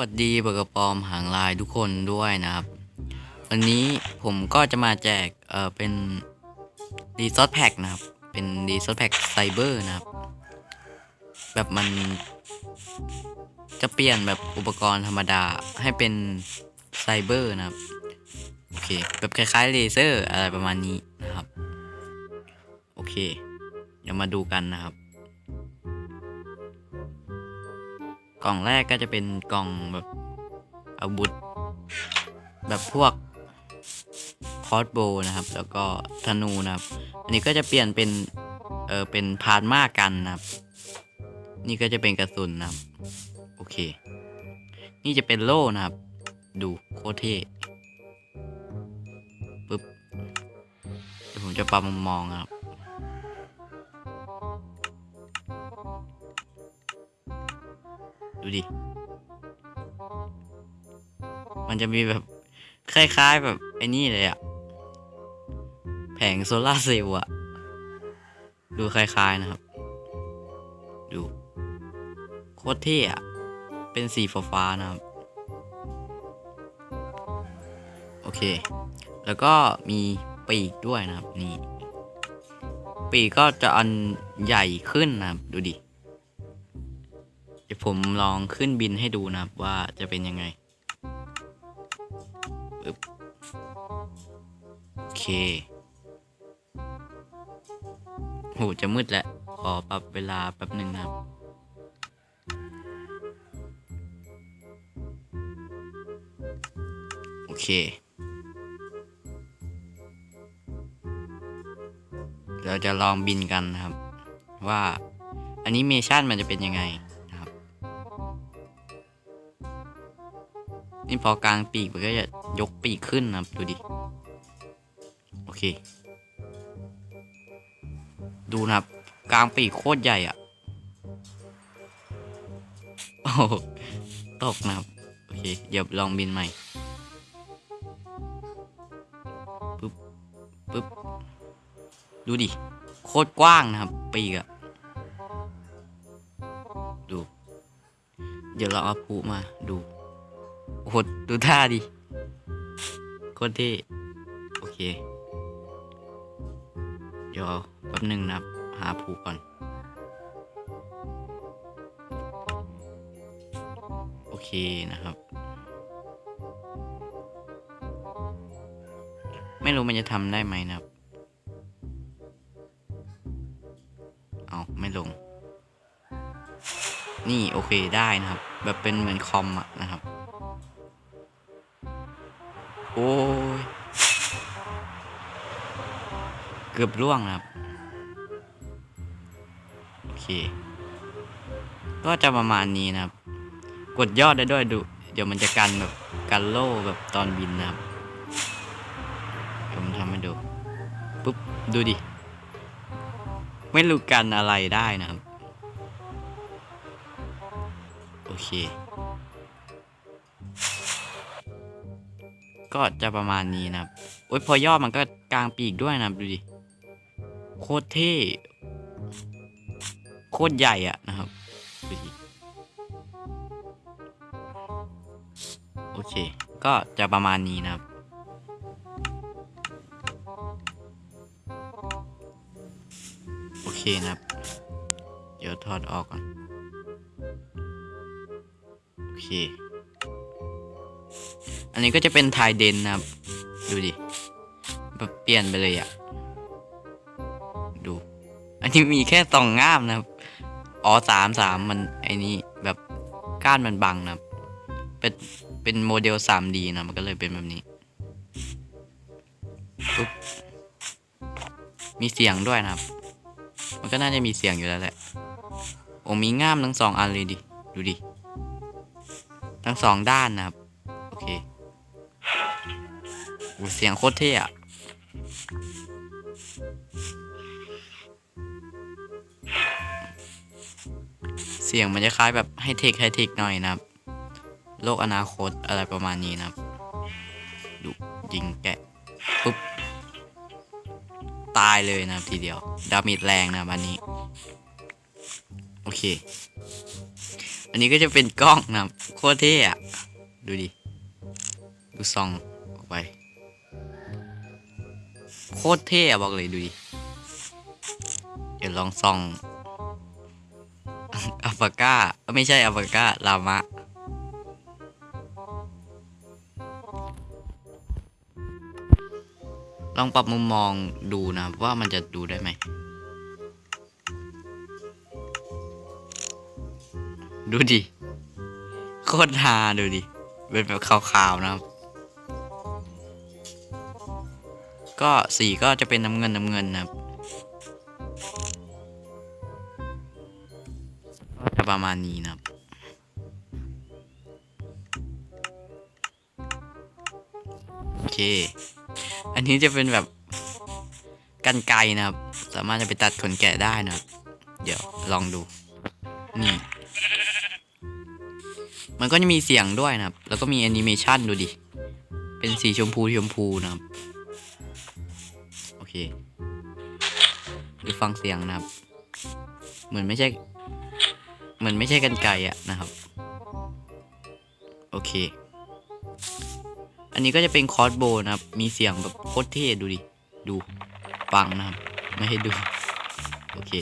วัสดีเบอร์กระปอมหางลายทุกคนด้วยนะครับ วันนี้ผมก็จะมาแจกเอ่อเป็นรีซอสแพ็กนะครับ เป็นรีซอสแพ็กไซเบอร์นะครับ แบบมันจะเปลี่ยนแบบอุปกรณ์ธรรมดาให้เป็นไซเบอร์นะครับ โอเค แบบคล้ายๆเลเซอร์อะไรประมาณนี้นะครับ โอเค เดี๋ยวมาดูกันนะครับ กล่องแรกก็จะเป็นกล่องแบบอาวุธแบบพวกคอสโบนะครับ แล้วก็ธนูนะครับ อันนี้ก็จะเปลี่ยนเป็นเออเป็นพานมากันนะครับ นี่ก็จะเป็นกระสุนนะครับ โอเค นี่จะเป็นโล่นะครับ ดูโคตรเท่ปึ๊บเดี๋ยวผมจะปรับมุมมองนะครับ ดูดิ มันจะมีแบบ คล้ายๆแบบไอ้นี่เลยอะแผงโซลาเซลล์อะดูคล้ายๆนะครับ ดู โคตรเท่อะเป็นสีฟ้าๆนะครับ โอเค แล้วก็มีปีกด้วยนะครับนี่ ปีกก็จะอันใหญ่ขึ้นนะครับ ดูดิ ดี๋ยวผมลองขึ้นบินให้ดูนะครับว่าจะเป็นยังไงโอเคโหจะมืดแล้วขอปรับเวลาแป๊บหนึ่งนะครับโอเคเราจะลองบินกันนะครับ ว่าแอนิเมชันมันจะเป็นยังไง พอกลางปีกมันก็จะยกปีกขึ้นนะครับดูดิ โอเค ดูนะครับ กลางปีกโคตรใหญ่อะโอ้ตกนะครับ โอเค เดี๋ยวลองบินใหม่ปึ๊บปึ๊บดูดิ โคตรกว้างนะครับ ปีกอะดู เดี๋ยวเราเอาผูมาดู โอ้โหดูท่าดิโคตรเท่โอเค เดี๋ยวแป๊บหนึ่งนะครับ หาผูก่อน โอเคนะครับ ไม่รู้มันจะทำได้ไหมนะครับ เอาไม่ลง นี่โอเคได้นะครับ แบบเป็นเหมือนคอมอะนะครับ โอ้ย เกือบร่วงครับ โอเค ก็จะประมาณนี้นะครับ กดยอดได้ด้วยดู เดี๋ยวมันจะกันแบบกันโล่แบบตอนบินนะครับผมทำให้ดู ปุ๊บ ดูดิ ไม่รู้กันอะไรได้นะครับ โอเค ก็จะประมาณนี้นะครับโอ้ยพอย่อมันก็กลางปีกด้วยนะดูดิโคตรเท่โคตรใหญ่อะนะครับดูดิโอเค ก็จะประมาณนี้นะครับโอเคนะครับ เดี๋ยวถอดออกก่อน โอเค นนี้ก็จะเป็นไทยเดนนะครับ ดูดิแบบเปลี่ยนไปเลยอะดู อันนี้มีแค่สองง่ามนะครับอ๋อสามสามมันไอ้นี่แบบก้านมันบังนะครับเป็นเป็นโมเดล 3D นะมันก็เลยเป็นแบบนี้มีเสียงด้วยนะครับ มันก็น่าจะมีเสียงอยู่แล้วแหละโอ้มีง่ามทั้งสองอันเลยดิ ดูดิ ทั้งสองด้านนะครับ เสียงโคตรเท่อะเสียงมันจะคล้ายแบบให้เทคให้เทคหน่อยนะครับ โลกอนาคตอะไรประมาณนี้นะครับ ดูยิงแกะปุ๊บ ตายเลยนะครับทีเดียว ดาเมจแรงนะอันนี้ โอเค อันนี้ก็จะเป็นกล้องนะครับ โคตรเท่อะดูดิ ดูซอง โคตรเท่อะบอกเลยดูดิ เดี๋ยวลองส่องอัลฟาก้า ไม่ใช่อัลฟาก้า ลามะ ลองปรับมุมมองดูนะ ว่ามันจะดูได้ไหม ดูดิ โคตรฮาดูดิ เป็นแบบขาวๆนะครับ ก็สีก็จะเป็นน้ำเงินน้ำเงินนะครับก็จะประมาณนี้นะครับโอเค อันนี้จะเป็นแบบกันไกนะครับ สามารถจะไปตัดขนแกะได้นะครับ เดี๋ยวลองดู นี่ มันก็จะมีเสียงด้วยนะครับ แล้วก็มีแอนิเมชันดูดิ เป็นสีชมพูชมพูนะครับ เคดูฟังเสียงนะครับ เหมือนไม่ใช่ เหมือนไม่ใช่กันไก่อะนะครับ โอเค อันนี้ก็จะเป็นคอร์สโบนะครับ มีเสียงแบบโคตรเท่ดูดิ ดูฟังนะครับ ไม่ให้ดู โอเค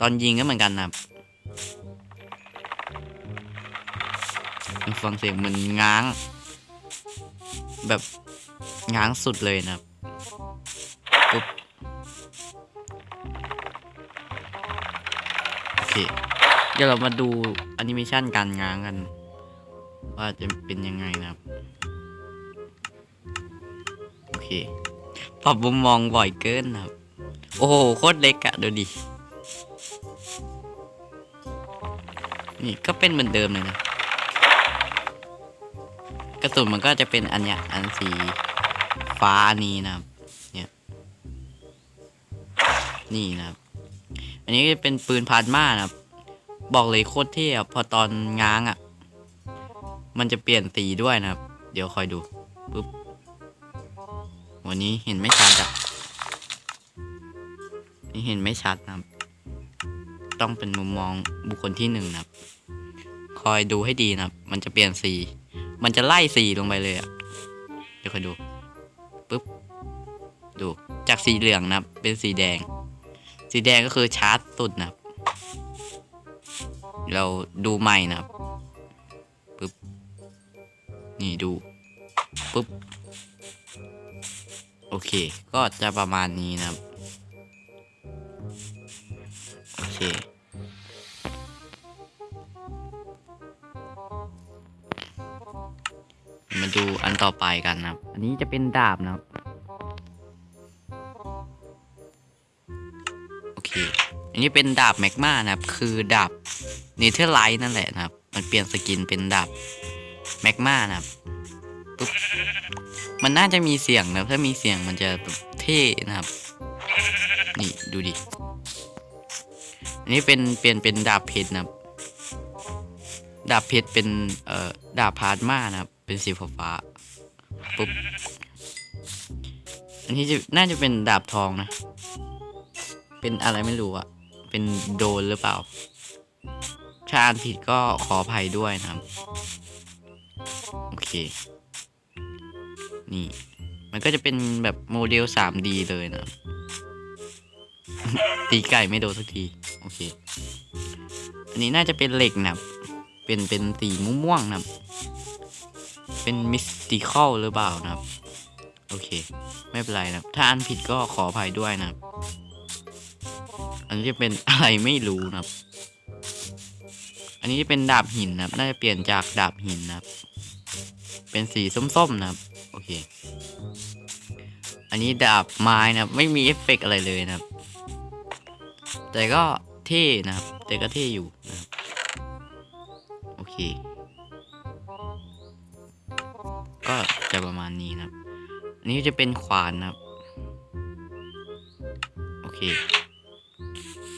ตอนยิงก็เหมือนกันนะครับฟังเสียงเหมือนง้าง แบบ ง้างสุดเลยนะครับปุ๊บโอเค เดี๋ยวเรามาดูแอนิเมชันการง้างกัน ว่าจะเป็นยังไงนะครับ โอเค ปรับมุมมองบ่อยเกินนะครับ โอ้โห โคตรเล็กอะดูดิ นี่ก็เป็นเหมือนเดิมเลยนะกระสุนมันก็จะเป็นอันเนี้ยอันสี ฟ้านี้นะครับ เนี่ย นี่นะครับ อันนี้เป็นปืนพาสมานะครับ บอกเลยโคตรเท่พอตอนง้างอะ่ะ มันจะเปลี่ยนสีด้วยนะครับ เดี๋ยวคอยดูปุ๊บ วันนี้เห็นไม่ชัดอะนี่เห็นไม่ชัดนะครับ ต้องเป็นมุมมองบุคคลที่หนึ่งนะครับ คอยดูให้ดีนะครับ มันจะเปลี่ยนสี มันจะไล่สีลงไปเลยอะเดี๋ยวคอยดู ดู จากสีเหลืองนะเป็นสีแดง สีแดงก็คือชาร์จสุดนะเราดูใหม่นะครับปุ๊บนี่ดูปุ๊บโอเค ก็จะประมาณนี้นะครับ โอเค มาดูอันต่อไปกันนะครับ อันนี้จะเป็นดาบนะครับ นี้เป็นดาบแมกมานะครับ คือดาบเนเธอร์ไลท์นั่นแหละนะครับ มันเปลี่ยนสกินเป็นดาบแมกมานะครับปุ๊บมันน่าจะมีเสียงนะถ้ามีเสียงมันจะแบบเท่นะครับ นี่ดูดิอันนี้เป็นเปลี่ยนเป็นดาบเพชรนะครับ ดาบเพชรเป็นเอ่อดาบพาร์มานะครับ เป็นสีฟ้าปุ๊บอันนี้จะน่าจะเป็นดาบทองนะ เป็นอะไรไม่รู้อะ เป็นโดนหรือเปล่า ถ้าอ่านผิดก็ขออภัยด้วยนะครับ โอเค นี่ มันก็จะเป็นแบบโมเดล 3D เลยนะตีไก่ไม่โดนสักที โอเค อันนี้น่าจะเป็นเหล็กนะเป็นเป็นสีม่วงๆนะเป็นมิสติคอลหรือเปล่านะครับ โอเค ไม่เป็นไรนะถ้าอ่านผิดก็ขออภัยด้วยนะครับ อันนี้จะเป็นอะไรไม่รู้นะครับ อันนี้จะเป็นดาบหินนะครับ น่าจะเปลี่ยนจากดาบหินนะครับ เป็นสีส้มๆนะครับ โอเค อันนี้ดาบไม้นะครับ ไม่มีเอฟเฟกต์อะไรเลยนะครับ แต่ก็เท่นะครับ แต่ก็เท่อยู่นะครับ โอเค ก็จะประมาณนี้นะครับ อันนี้จะเป็นขวานนะครับ โอเค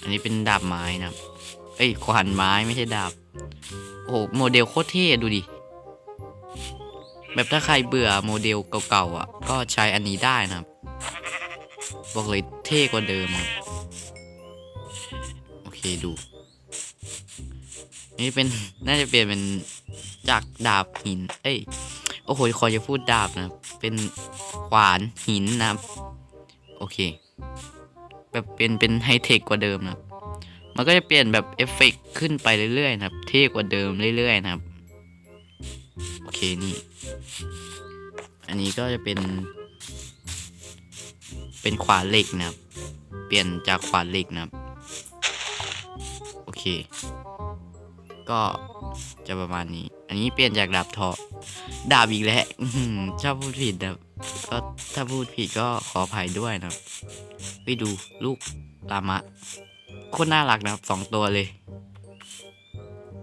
อันนี้เป็นดาบไม้นะครับ เอ้ยขวานไม้ไม่ใช่ดาบ โอ้โหโมเดลโคตรเท่ดูดิ แบบถ้าใครเบื่อโมเดลเก่าๆอะ ก็ใช้อันนี้ได้นะครับ บอกเลยเท่กว่าเดิมโอเคดู นี่เป็นน่าจะเปลี่ยนเป็นจากดาบหิน เอ้ย โอ้โหคอยจะพูดดาบนะ เป็นขวานหินนะครับ โอเค แบบเป็นเป็นไฮเทคกว่าเดิมนะครับมันก็จะเปลี่ยนแบบเอฟเฟกต์ขึ้นไปเรื่อยๆนะครับ เท่กว่าเดิมเรื่อยๆนะครับ โอเคนี่ อันนี้ก็จะเป็น เป็นขวานเหล็กนะครับ เปลี่ยนจากขวานเหล็กนะครับ โอเค ก็จะประมาณนี้ อันนี้เปลี่ยนจากดาบทอดาบอีกแล้วอื้อหือชอบพูดผิดนะครับ ก็ถ้าพูดผิดก็ขออภัยด้วยนะครับ ไปดูลูกลามะ โคตรน่ารักนะครับสองตัวเลย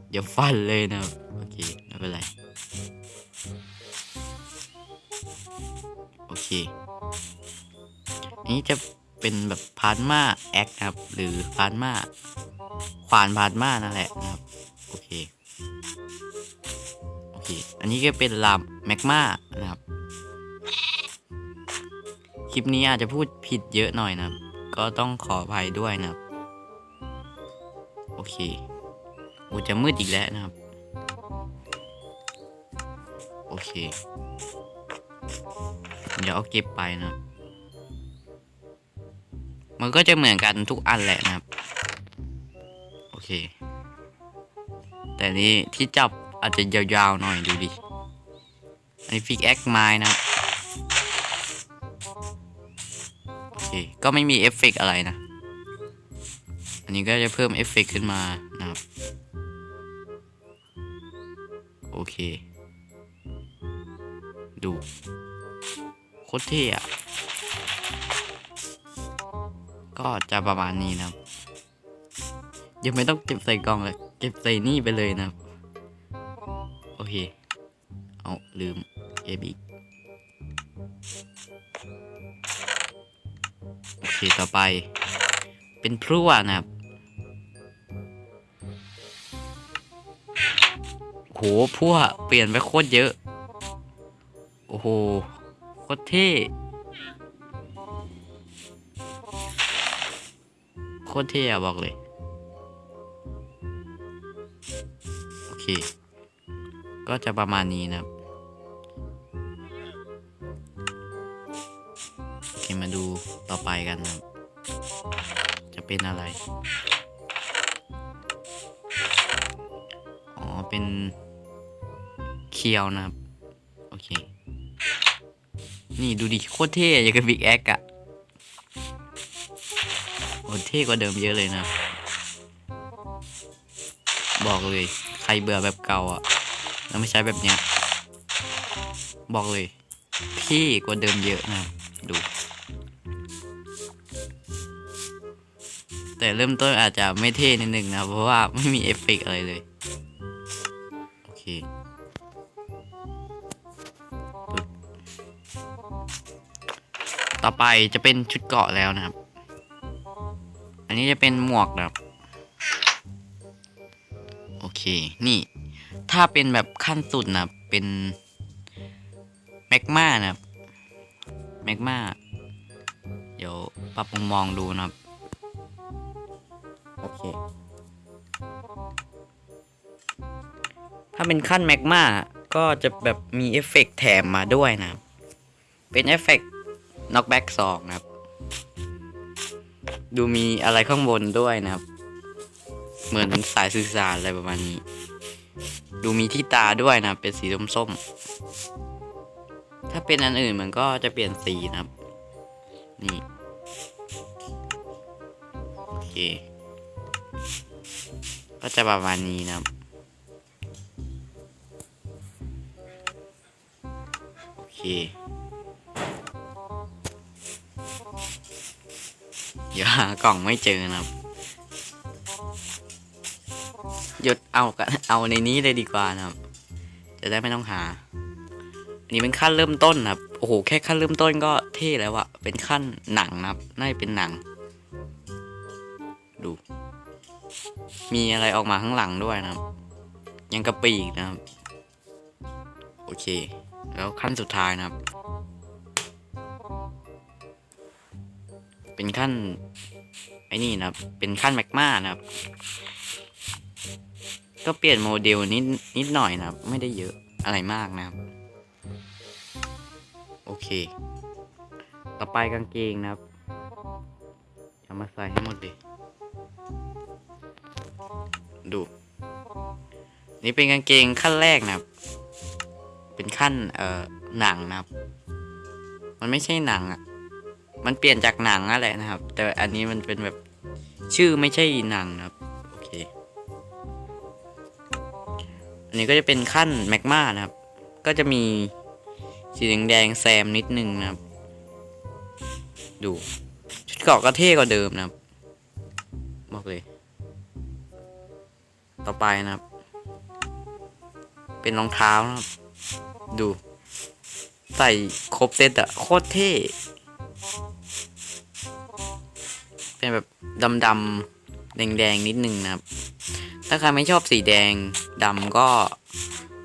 เดี๋ยวฟันเลยนะครับ โอเค ไม่เป็นไร โอเคอันนี้จะเป็นแบบพาร์มาแอคนะครับ หรือพาร์มาขวานพาร์มานั่นแหละนะครับ โอเค โอเค อันนี้ก็เป็นลามแมกมานะครับ คลิปนี้อาจจะพูดผิดเยอะหน่อยนะก็ต้องขออภัยด้วยนะโอเคอ้จะมืดอีกแล้วนะครับ โอเค เดี๋ยวเอาเก็บไปนะมันก็จะเหมือนกันทุกอันแหละนะครับ โอเค แต่นี่ที่จับอาจจะยาวๆหน่อยดูดิ อันนี้ฟิกแอคไม้นะครับ ก็ไม่มีเอฟเฟกอะไรนะ อันนี้ก็จะเพิ่มเอฟเฟกขึ้นมานะครับ โอเค ดูโคตรเท่อะก็จะประมาณนี้นะครับ ยังไม่ต้องเก็บใส่กล่องเลยเก็บใส่นี่ไปเลยนะครับ โอเค เอาลืมเก็บอีก เคต่อไป เป็นพรั่วนะครับโหพรั่วเปลี่ยนไปโคตรเยอะ โอ้โห โคตรเท่ โคตรเท่อะบอกเลย โอเค ก็จะประมาณนี้นะครับ กัน จะเป็นอะไร อ๋อ เป็นเคียวนะครับ โอเค นี่ดูดิโคตรเท่อย่างกับบิ๊กแอคอะโอ้เท่กว่าเดิมเยอะเลยนะ บอกเลย ใครเบื่อแบบเก่าอะแล้วไม่ใช้แบบเนี้ย บอกเลยเท่กว่าเดิมเยอะนะดู แต่เริ่มต้นอาจจะไม่เท่นิดนึงนะ เพราะว่าไม่มีเอฟเฟกอะไรเลย โอเคต่อไปจะเป็นชุดเกาะแล้วนะครับ อันนี้จะเป็นหมวกนะครับ โอเค นี่ ถ้าเป็นแบบขั้นสุดนะเป็นแมกมานะครับแมกมาเดี๋ยวปรับมุมมองดูนะครับ โอเค ถ้าเป็นขั้นแมกมาก็จะแบบมีเอฟเฟกต์แถมมาด้วยนะ เป็นเอฟเฟกต์น็อกแบ็กสองนะครับ ดูมีอะไรข้างบนด้วยนะครับ เหมือนสายสื่อสารอะไรประมาณนี้ ดูมีที่ตาด้วยนะ เป็นสีส้มๆ ถ้าเป็นอันอื่นมันก็จะเปลี่ยนสีนะครับ นี่ โอเค ก็จะประมาณนี้นะครับ โอเค เดี๋ยวหากล่องไม่เจอนะครับ หยุดเอากันเอาในนี้เลยดีกว่านะครับ จะได้ไม่ต้องหา อันนี้เป็นขั้นเริ่มต้นนะครับ โอ้โห แค่ขั้นเริ่มต้นก็เท่แล้วอะเป็นขั้นหนังนะครับ น่าจะเป็นหนัง มีอะไรออกมาข้างหลังด้วยนะครับ ยังกระปีกนะครับ โอเค แล้วขั้นสุดท้ายนะครับ เป็นขั้นไอ้นี่นะครับ เป็นขั้นแมกมานะครับ ก็เปลี่ยนโมเดลนิดนิดหน่อยนะครับ ไม่ได้เยอะอะไรมากนะครับ โอเค ต่อไปกางเกงนะครับเอามาใส่ให้หมดดิ ดู นี่เป็นกางเกงขั้นแรกนะครับ เป็นขั้นเอ่อหนังนะครับ มันไม่ใช่หนังอะ่ะ มันเปลี่ยนจากหนังนั่นแหละนะครับ แต่อันนี้มันเป็นแบบชื่อไม่ใช่หนังนะครับโอเค อันนี้ก็จะเป็นขั้นแมกมานะครับ ก็จะมีสีแดงแซมนิดนึงนะครับ ดู ชุดเกาะก็เท่กว่าเดิมนะครับบอกเลย ต่อไปนะครับ เป็นรองเท้านะครับ ดู ใส่ครบเซตอะโคตรเท่ เป็นแบบดำๆแดงๆ นิดนึงนะครับ ถ้าใครไม่ชอบสีแดงดำก็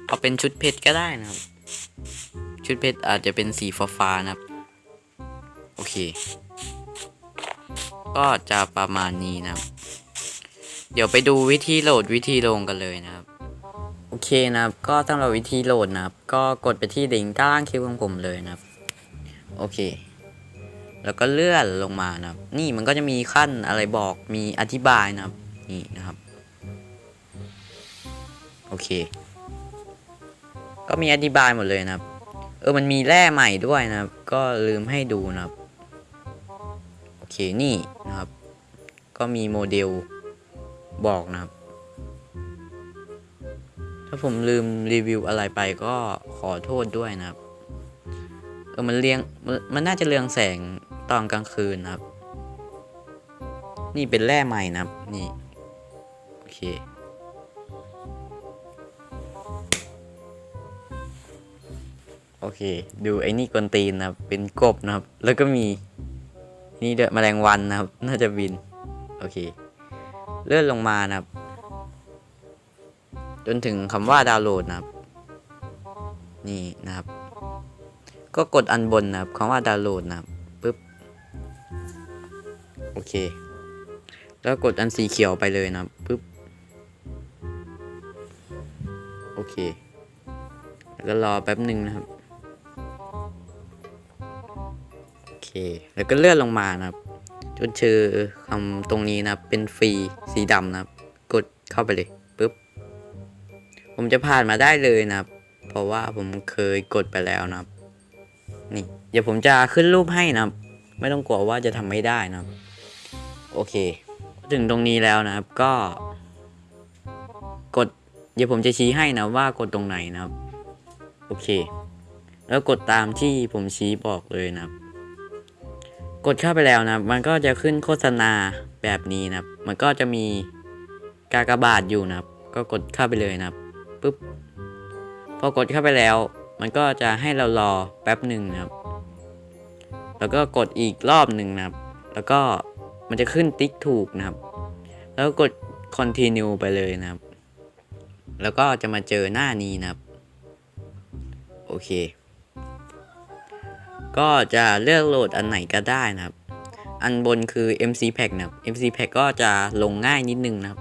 เอาเป็นชุดเพชรก็ได้นะครับ ชุดเพชรอาจจะเป็นสีฟ้าๆนะครับ โอเค ก็จะประมาณนี้นะครับ เดี๋ยวไปดูวิธีโหลดวิธีลงกันเลยนะครับ โอเคนะครับ ก็สำหรับวิธีโหลดนะครับ ก็กดไปที่ลิงก์ด้านล่างคลิปของผมเลยนะครับ โอเค แล้วก็เลื่อนลงมานะครับ นี่มันก็จะมีขั้นอะไรบอกมีอธิบายนะครับ นี่นะครับ โอเค ก็มีอธิบายหมดเลยนะครับ เออ มันมีแร่ใหม่ด้วยนะครับ ก็ลืมให้ดูนะครับ โอเค นี่นะครับ ก็มีโมเดล บอกนะครับ ถ้าผมลืมรีวิวอะไรไปก็ขอโทษด้วยนะครับ เออมันเรียงมันน่าจะเรืองแสงตอนกลางคืนนะครับ นี่เป็นแร่ใหม่นะครับ นี่ โอเคโอเค ดูไอ้นี่กวนตีนนะครับเป็นกบนะครับ แล้วก็มีนี่เดอะแมลงวันนะครับ น่าจะบิน โอเค เลื่อนลงมานะครับ จนถึงคำว่าดาวน์โหลดนะครับ นี่นะครับ ก็กดอันบนนะครับคำว่าดาวน์โหลดนะครับปึ๊บโอเค แล้วกดอันสีเขียวไปเลยนะครับปึ๊บโอเค แล้วก็รอแป๊บหนึ่งนะครับ โอเค แล้วก็เลื่อนลงมานะครับ จนเจอคำตรงนี้นะเป็นฟรีสีดำนะครับกดเข้าไปเลยปึ๊บ ผมจะผ่านมาได้เลยนะครับเพราะว่าผมเคยกดไปแล้วนะครับนี่ เดี๋ยวผมจะขึ้นรูปให้นะครับไม่ต้องกลัวว่าจะทำไม่ได้นะครับโอเค ถึงตรงนี้แล้วนะครับก็ กด เดี๋ยวผมจะชี้ให้นะว่ากดตรงไหนนะครับ โอเค แล้วกดตามที่ผมชี้บอกเลยนะครับ กดเข้าไปแล้วนะมันก็จะขึ้นโฆษณาแบบนี้นะมันก็จะมีกากบาทอยู่นะก็กดเข้าไปเลยนะปุ๊บพอกดเข้าไปแล้ว มันก็จะให้เรารอแป๊บหนึ่งนะครับ แล้วก็กดอีกรอบหนึ่งนะครับ แล้วก็มันจะขึ้นติ๊กถูกนะครับ แล้วกด continue ไปเลยนะครับ แล้วก็จะมาเจอหน้านี้นะครับ โอเค ก็จะเลือกโหลดอันไหนก็ได้นะครับ อันบนคือ MC Pack นะครับ MC Pack ก็จะลงง่ายนิดนึงนะครับ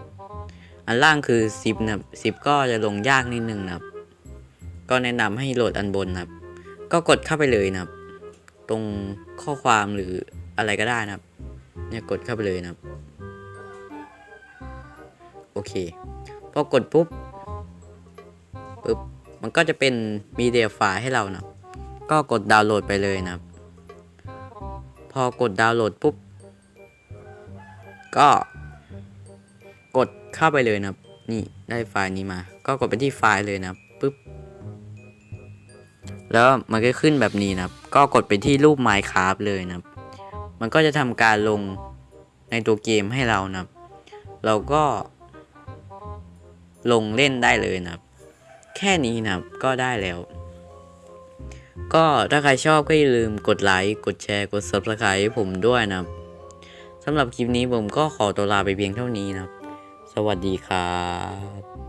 อันล่างคือ 10นะครับ10 ก็จะลงยากนิดนึงนะครับ ก็แนะนำให้โหลดอันบนนะครับ ก็กดเข้าไปเลยนะครับ ตรงข้อความหรืออะไรก็ได้นะครับ เนี่ยกดเข้าไปเลยนะครับ โอเค พอกดปุ๊บปุ๊บ มันก็จะเป็นมีเดียไฟล์ให้เรานะครับ ก็กดดาวน์โหลดไปเลยนะครับ พอกดดาวน์โหลดปุ๊บ ก็กดเข้าไปเลยนะครับ นี่ได้ไฟล์นี้มา ก็กดไปที่ไฟล์เลยนะครับปุ๊บ แล้วมันก็ขึ้นแบบนี้นะครับ ก็กดไปที่รูป Minecraft เลยนะครับ มันก็จะทำการลงในตัวเกมให้เรานะครับ เราก็ลงเล่นได้เลยนะครับ แค่นี้นะครับก็ได้แล้ว ก็ถ้าใครชอบก็อย่าลืมกดไลค์ กดแชร์ กด Subscribe ให้ผมด้วยนะสำหรับคลิปนี้ผมก็ขอตัวลาไปเพียงเท่านี้นะสวัสดีครับ